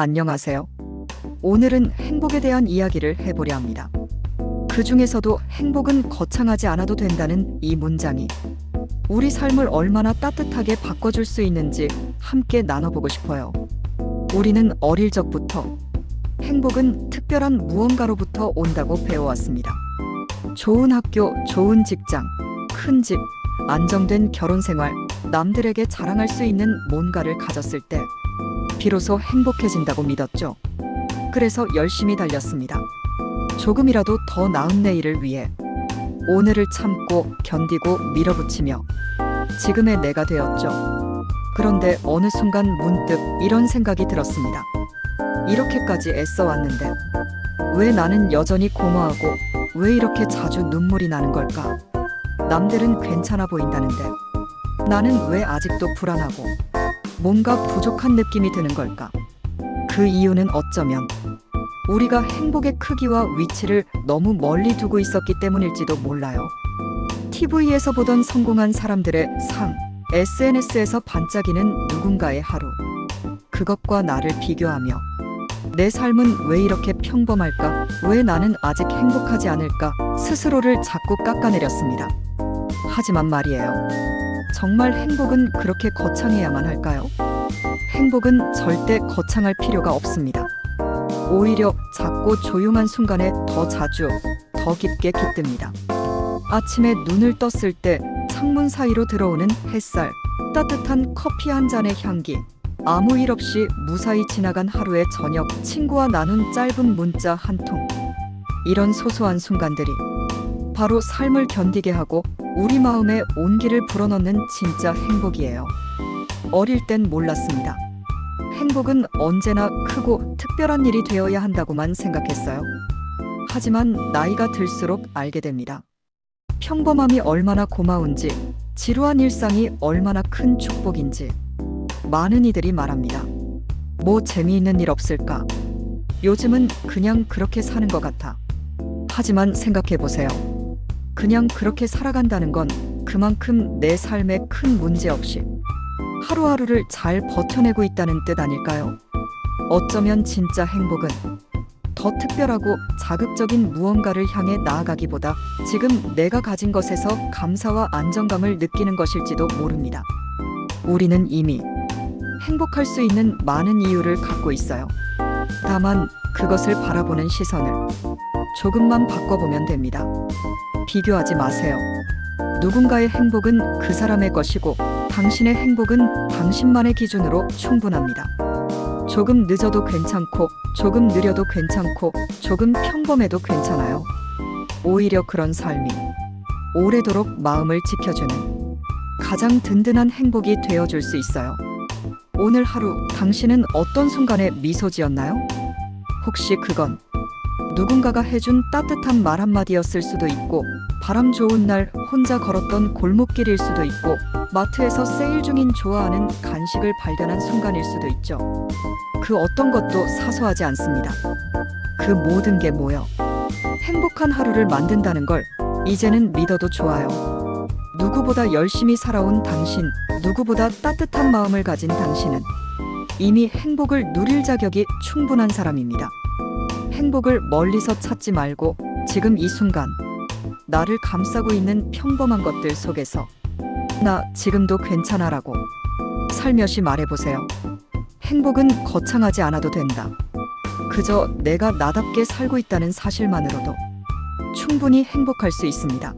안녕하세요. 오늘은 행복에 대한 이야기를 해보려 합니다. 그 중에서도 행복은 거창하지 않아도 된다는 이 문장이 우리 삶을 얼마나 따뜻하게 바꿔줄 수 있는지 함께 나눠보고 싶어요. 우리는 어릴 적부터 행복은 특별한 무언가로부터 온다고 배워왔습니다. 좋은 학교, 좋은 직장, 큰 집, 안정된 결혼 생활, 남들에게 자랑할 수 있는 뭔가를 가졌을 때 비로소 행복해진다고 믿었죠. 그래서 열심히 달렸습니다. 조금이라도 더 나은 내일을 위해 오늘을 참고 견디고 밀어붙이며 지금의 내가 되었죠. 그런데 어느 순간 문득 이런 생각이 들었습니다. 이렇게까지 애써 왔는데 왜 나는 여전히 공허하고 왜 이렇게 자주 눈물이 나는 걸까? 남들은 괜찮아 보인다는데 나는 왜 아직도 불안하고 뭔가 부족한 느낌이 드는 걸까? 그 이유는 어쩌면 우리가 행복의 크기와 위치를 너무 멀리 두고 있었기 때문일지도 몰라요. TV에서 보던 성공한 사람들의 삶, SNS에서 반짝이는 누군가의 하루. 그것과 나를 비교하며 내 삶은 왜 이렇게 평범할까? 왜 나는 아직 행복하지 않을까? 스스로를 자꾸 깎아내렸습니다. 하지만 말이에요. 정말 행복은 그렇게 거창해야만 할까요? 행복은 절대 거창할 필요가 없습니다. 오히려 작고 조용한 순간에 더 자주, 더 깊게 깃듭니다. 아침에 눈을 떴을 때 창문 사이로 들어오는 햇살, 따뜻한 커피 한 잔의 향기, 아무 일 없이 무사히 지나간 하루의 저녁, 친구와 나눈 짧은 문자 한 통. 이런 소소한 순간들이 바로 삶을 견디게 하고 우리 마음에 온기를 불어넣는 진짜 행복이에요. 어릴 땐 몰랐습니다. 행복은 언제나 크고 특별한 일이 되어야 한다고만 생각했어요. 하지만 나이가 들수록 알게 됩니다. 평범함이 얼마나 고마운지, 지루한 일상이 얼마나 큰 축복인지. 많은 이들이 말합니다. 뭐 재미있는 일 없을까? 요즘은 그냥 그렇게 사는 것 같아. 하지만 생각해 보세요. 그냥 그렇게 살아간다는 건 그만큼 내 삶에 큰 문제 없이 하루하루를 잘 버텨내고 있다는 뜻 아닐까요? 어쩌면 진짜 행복은 더 특별하고 자극적인 무언가를 향해 나아가기보다 지금 내가 가진 것에서 감사와 안정감을 느끼는 것일지도 모릅니다. 우리는 이미 행복할 수 있는 많은 이유를 갖고 있어요. 다만 그것을 바라보는 시선을 조금만 바꿔보면 됩니다. 비교하지 마세요. 누군가의 행복은 그 사람의 것이고 당신의 행복은 당신만의 기준으로 충분합니다. 조금 늦어도 괜찮고 조금 느려도 괜찮고 조금 평범해도 괜찮아요. 오히려 그런 삶이 오래도록 마음을 지켜주는 가장 든든한 행복이 되어줄 수 있어요. 오늘 하루 당신은 어떤 순간에 미소 지었나요? 혹시 그건 누군가가 해준 따뜻한 말 한마디였을 수도 있고, 바람 좋은 날 혼자 걸었던 골목길일 수도 있고, 마트에서 세일 중인 좋아하는 간식을 발견한 순간일 수도 있죠. 그 어떤 것도 사소하지 않습니다. 그 모든 게 모여 행복한 하루를 만든다는 걸 이제는 믿어도 좋아요. 누구보다 열심히 살아온 당신, 누구보다 따뜻한 마음을 가진 당신은 이미 행복을 누릴 자격이 충분한 사람입니다. 행복을 멀리서 찾지 말고 지금 이 순간 나를 감싸고 있는 평범한 것들 속에서 나 지금도 괜찮아라고 살며시 말해보세요. 행복은 거창하지 않아도 된다. 그저 내가 나답게 살고 있다는 사실만으로도 충분히 행복할 수 있습니다.